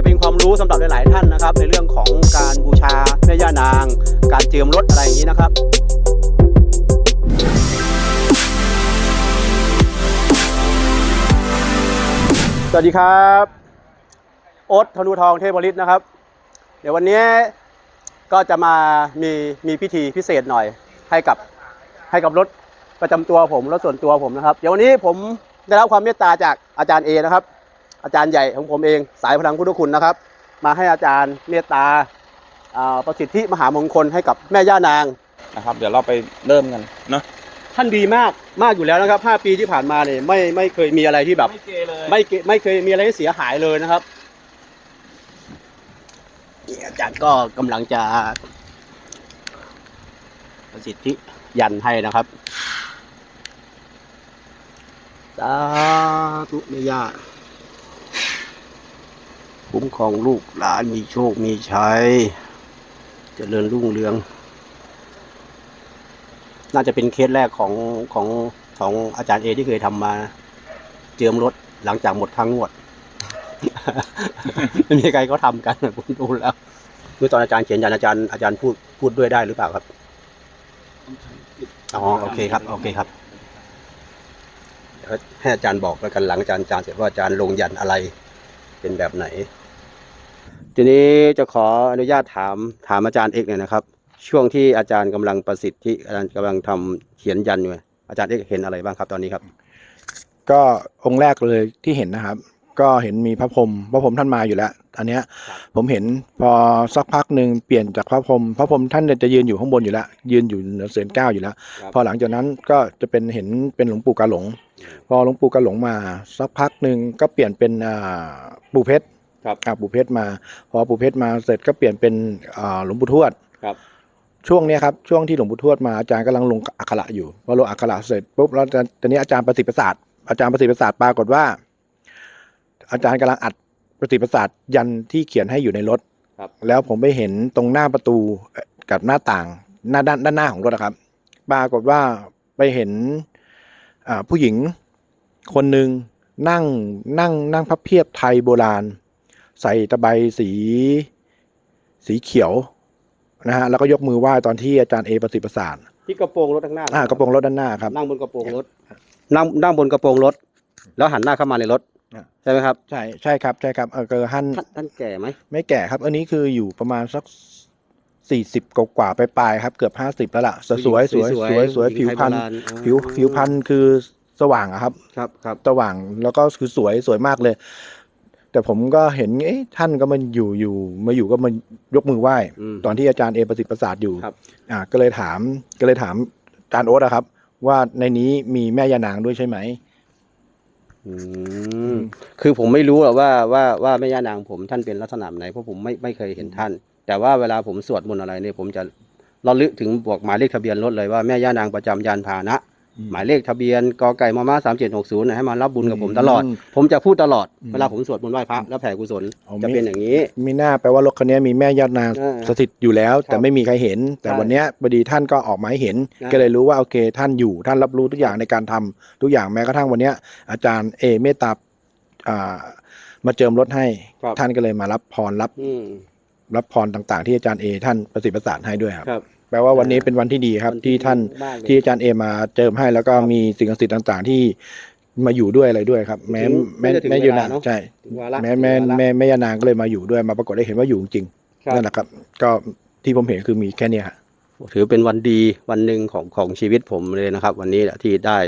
จะเป็นความรู้สำหรับหลาย ๆ ท่านนะครับ ในเรื่องของการบูชาแม่ย่านาง การเจิมรถอะไรอย่างนี้นะครับสวัสดีครับโอ๊ตธนูทองเทพบริษนะครับ เดี๋ยววันนี้ก็จะมามีมีพิธีพิเศษหน่อยให้กับให้กับรถประจำตัวผมรถส่วนตัวผมนะครับ เดี๋ยววันนี้ผมได้รับความเมตตาจากอาจารย์เอนะครับ อาจารย์ใหญ่ของผมเอง สายพลังพุทธคุณนะครับ มาให้อาจารย์เมตตาอ่าประสิทธิมหามงคลให้กับแม่ย่านางนะครับ เดี๋ยวเราไปเริ่มกันเนาะท่านดีมากมากอยู่แล้วนะครับ 5 ปีที่ผ่านมาเนี่ยไม่ไม่เคยมีอะไรที่แบบไม่เกเลยไม่เกไม่เคยมีอะไรที่เสียหายเลยนะครับนี่อาจารย์ก็กำลังจะประสิทธิยันให้นะครับสาธุเมย่า คุ้มครองลูกหลานมีโชค มีชัยเจริญรุ่งเรือง น่าจะเป็นเคสแรกของของของอาจารย์เอที่เคยทำมา เจิมรถหลังจากหมดค่างวด ไม่มีใครเขาทำกันผมดูแล้วเมื่อตอนอาจารย์เขียนยันอาจารย์อาจารย์พูดพูดด้วยได้หรือเปล่าครับอ๋อโอเคครับ โอเคครับให้อาจารย์บอกแล้วกันหลังอาจารย์อาจารย์เสร็จว่าอาจารย์ลงยันอะไรเป็นแบบไหน ทีนี้จะขออนุญาตถามถามอาจารย์เอกหน่อยนะครับ ช่วงที่อาจารย์กำลังประสิทธิ์ที่อาจารย์กำลังทำเขียนยันอยู่อาจารย์เอกเห็นอะไรบ้างครับตอนนี้ครับ ก็องค์แรกเลยที่เห็นนะครับ ก็เห็นมีพระพรหมพระพรหมท่านมาอยู่แล้ว อันเนี้ยครับผมเห็นพอสักพักหนึ่งเปลี่ยนจากพระพรหมพระพรหมท่านเนี่ยจะยืนอยู่ข้างบนอยู่แล้ว ยืนอยู่เหนือเศียรเก้าอยู่แล้วครับพอหลังจากนั้นก็จะเป็นเห็นเป็นหลวงปู่กาหลง พอหลวงปู่กาหลงมาสักพักหนึ่งก็เปลี่ยนเป็นอ่าปู่เพชร ครับอ่าปู่เพชรมา พอปู่เพชรมาเสร็จก็เปลี่ยนเป็นอ่าหลวงปู่ทวดครับ ช่วงเนี้ยครับช่วงที่หลวงปู่ทวดมาอาจารย์กำลังลงอักขระอยู่พอลงอักขระเสร็จปุ๊บแล้วตอนนี้อาจารย์ประสิทธิ์ประสาทอาจารย์ประสิทธิ์ประสาทปรากฏว่า อาจารย์กำลังอัดประสิทธิ์ประสาทยันที่เขียนให้อยู่ในรถครับ แล้วผมไปเห็นตรงหน้าประตูเอ่อกับหน้าต่างหน้าด้านด้านหน้าของรถนะครับ ปรากฏว่าไปเห็นอ่าผู้หญิงคนหนึ่งนั่งนั่งนั่งพับเพียบไทยโบราณ ใส่ตะไบสี สีเขียวนะฮะแล้วก็ยกมือไหว้ตอนที่อาจารย์เอประสิทธิ์ประสานที่กระโปรงรถข้างหน้าอ่ากระโปรงรถด้านหน้าครับนั่งบนกระโปรงรถนั่งนั่งบนกระโปรงรถ แล้วหันหน้าเข้ามาในรถอ่าใช่ไหมครับใช่ใช่ครับใช่ครับเออเกอท่านท่านท่านแก่ไหมไม่แก่ครับ อันนี้คืออยู่ประมาณสักสี่สิบกว่าๆไปปลายๆครับ เกือบห้าสิบแล้วล่ะสวยสวยสวยสวยสวยผิวพรรณผิวผิวพรรณคือสว่างอะครับ ครับครับสว่างแล้วก็คือสวยสวยมากเลย แต่ผมก็เห็นเอ๊ะท่านก็มันอยู่อยู่มาอยู่ก็มายกมือไหว้ อืม ตอนที่อาจารย์เอประสิทธิ์ประสาทอยู่ครับ อ่าก็เลยถามก็เลยถามอาจารย์โอ๊ตอะครับ ว่าในนี้มีแม่ยานางด้วยใช่ไหม อืมคือผมไม่รู้หรอกว่าว่าว่าแม่ย่านางผมท่านเป็นลักษณะไหนเพราะผมไม่ไม่เคยเห็นท่าน แต่ว่าเวลาผมสวดมนต์อะไรเนี่ยผมจะระลึกถึงบอกหมายเลขทะเบียนรถเลยว่าแม่ย่านางประจำยานพาหนะอืม หมายเลขทะเบียนกไก่มอม้าสามเจ็ดหกศูนย์ให้มารับบุญกับผมตลอดอืมผมจะพูดตลอดอืมเวลาผมสวดมนต์ไหว้พระแล้วแผ่กุศลเอาจะไม่เป็นอย่างนี้ มีหน้าแปลว่ารถคันนี้มีแม่ย่านางเออสถิตอยู่แล้วครับแต่ไม่มีใครเห็น แต่ใช่วันเนี้ยพอดีท่านก็ออกมาให้เห็นนะก็เลยรู้ว่าโอเค ท่านอยู่ท่านรับรู้ทุกอย่างในการทำทุกอย่างแม้กระทั่งวันเนี้ยอาจารย์เอเมตตาอ่ามาเจิมรถให้ครับท่านก็เลยมารับพรรับอืม รับพรต่างๆ ที่อาจารย์เอท่านประสิทธิ์ประสานให้ด้วยครับ ครับ แปลว่าวันนี้อ่าเป็นวันที่ดีครับวันที่ที่ท่านมากเลย ที่อาจารย์เอมาเจิมให้ แล้วก็ครับมีสิ่งศักดิ์สิทธิ์ต่างๆ ที่มาอยู่ด้วยอะไรด้วยครับ แม้ถึงแม่ไม่ได้ถึงแม่เวลายูนางเนอะ ใช่ถึงวาระแม่แม่ถึงวาระแม่แม่ยานางก็เลยมาอยู่ด้วยมาปรากฏได้เห็นว่าอยู่จริงครับ นั่นแหละครับ ก็ที่ผมเห็นคือมีแค่เนี้ยฮะ ถือเป็นวันดีวันหนึ่งของของชีวิตผมเลยนะครับ วันนี้แหละที่ได้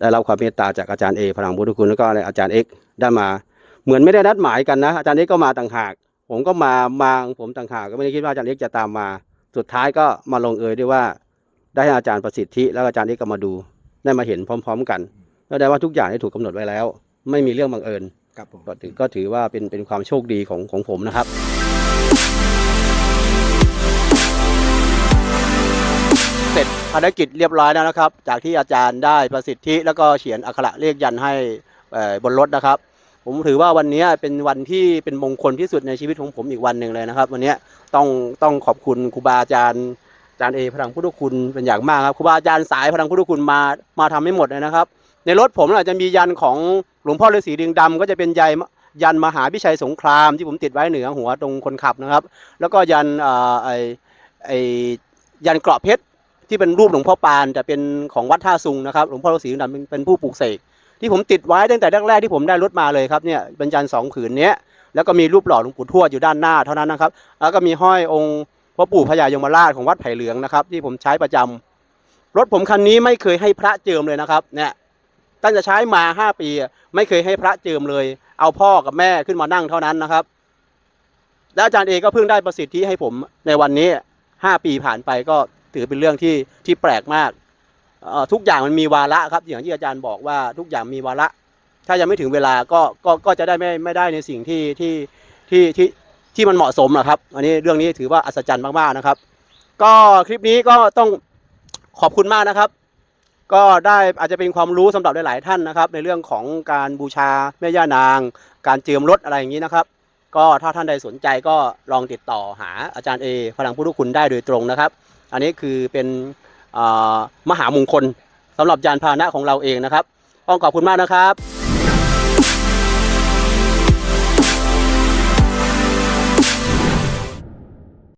ได้รับความเมตตาจากอาจารย์เอพลังพุทธคุณแล้วก็อาจารย์เอกได้มา เหมือนไม่ได้นัดหมายกันนะ อาจารย์เอกก็มาต่างหาก ผมก็มามาของผมต่างหากก็ไม่ได้คิดว่าอาจารย์เอกจะตามมา สุดท้ายก็มาลงเอยด้วยว่า ได้ให้อาจารย์ประสิทธิ แล้วอาจารย์เอกก็มาดูได้มาเห็นพร้อม ๆ กันก็ได้ว่าทุกอย่างได้ถูกกำหนดไว้แล้ว ไม่มีเรื่องบังเอิญครับผมก็ถือก็ถือว่าเป็นเป็นความโชคดีของของผมนะครับเสร็จภารกิจเรียบร้อยแล้วนะครับ จากที่อาจารย์ได้ประสิทธิ แล้วก็เขียนอักขระเลขยันให้เอ่อบนรถนะครับ ผมถือว่าวันนี้เป็นวันที่เป็นมงคลที่สุดในชีวิตของผมอีกวันหนึ่งเลยนะครับ วันนี้ต้องต้องขอบคุณครูบาอาจารย์อาจารย์เอพลังพุทธคุณเป็นอย่างมากครับครูบาอาจารย์สายพลังพุทธคุณมามาทำให้หมดเลยนะครับ ในรถผมอาจจะมียันของหลวงพ่อฤาษีดึงดำก็จะเป็นยันยันมหาพิชัยสงครามที่ผมติดไว้เหนือหัวตรงคนขับนะครับ แล้วก็ยันเอ่อไอไอยันเกราะเพชรที่เป็นรูปหลวงพ่อปานแต่เป็นของวัดท่าซุงนะครับหลวงพ่อฤาษีดำเป็นเป็นผู้ปลูกเสก ที่ผมติดไว้ตั้งแต่แรกๆที่ผมได้รถมาเลยครับเนี่ยเป็นยันสองผืนเนี้ยแล้วก็มีรูปหล่อหลวงปู่ทวดอยู่ด้านหน้าเท่านั้นนะครับ แล้วก็มีห้อยองค์พระปู่พญายมราชของวัดไผ่เหลืองนะครับ ที่ผมใช้ประจำรถผมคันนี้ไม่เคยให้พระเจิมเลยนะครับ เนี่ยตั้งแต่ใช้มาห้าปี ไม่เคยให้พระเจิมเลย เอาพ่อกับแม่ขึ้นมานั่งเท่านั้นนะครับ แล้วอาจารย์เอก็เพิ่งได้ประสิทธิให้ผมในวันนี้ห้าปีผ่านไปก็ถือเป็นเรื่องที่ที่แปลกมาก ทุกอย่างมันมีวาระครับอย่างที่อาจารย์บอกว่าทุกอย่างมีวาระ ถ้ายังไม่ถึงเวลาก็ก็ก็จะได้ไม่ไม่ได้ในสิ่งที่ที่ที่ที่ที่มันเหมาะสมนะครับ อันนี้เรื่องนี้ถือว่าอัศจรรย์มากๆนะครับ ก็คลิปนี้ก็ต้องขอบคุณมากนะครับ ก็ได้อาจจะเป็นความรู้สำหรับหลาย ๆ ท่านนะครับ ในเรื่องของการบูชาแม่ย่านาง การเจิมรถอะไรอย่างนี้นะครับ ก็ถ้าท่านใดสนใจก็ลองติดต่อหาอาจารย์เอพลังพุทธคุณได้โดยตรงนะครับ อันนี้คือเป็น มหามงคลสำหรับยานพาหนะของเราเองนะครับต้องขอบคุณมากนะครับ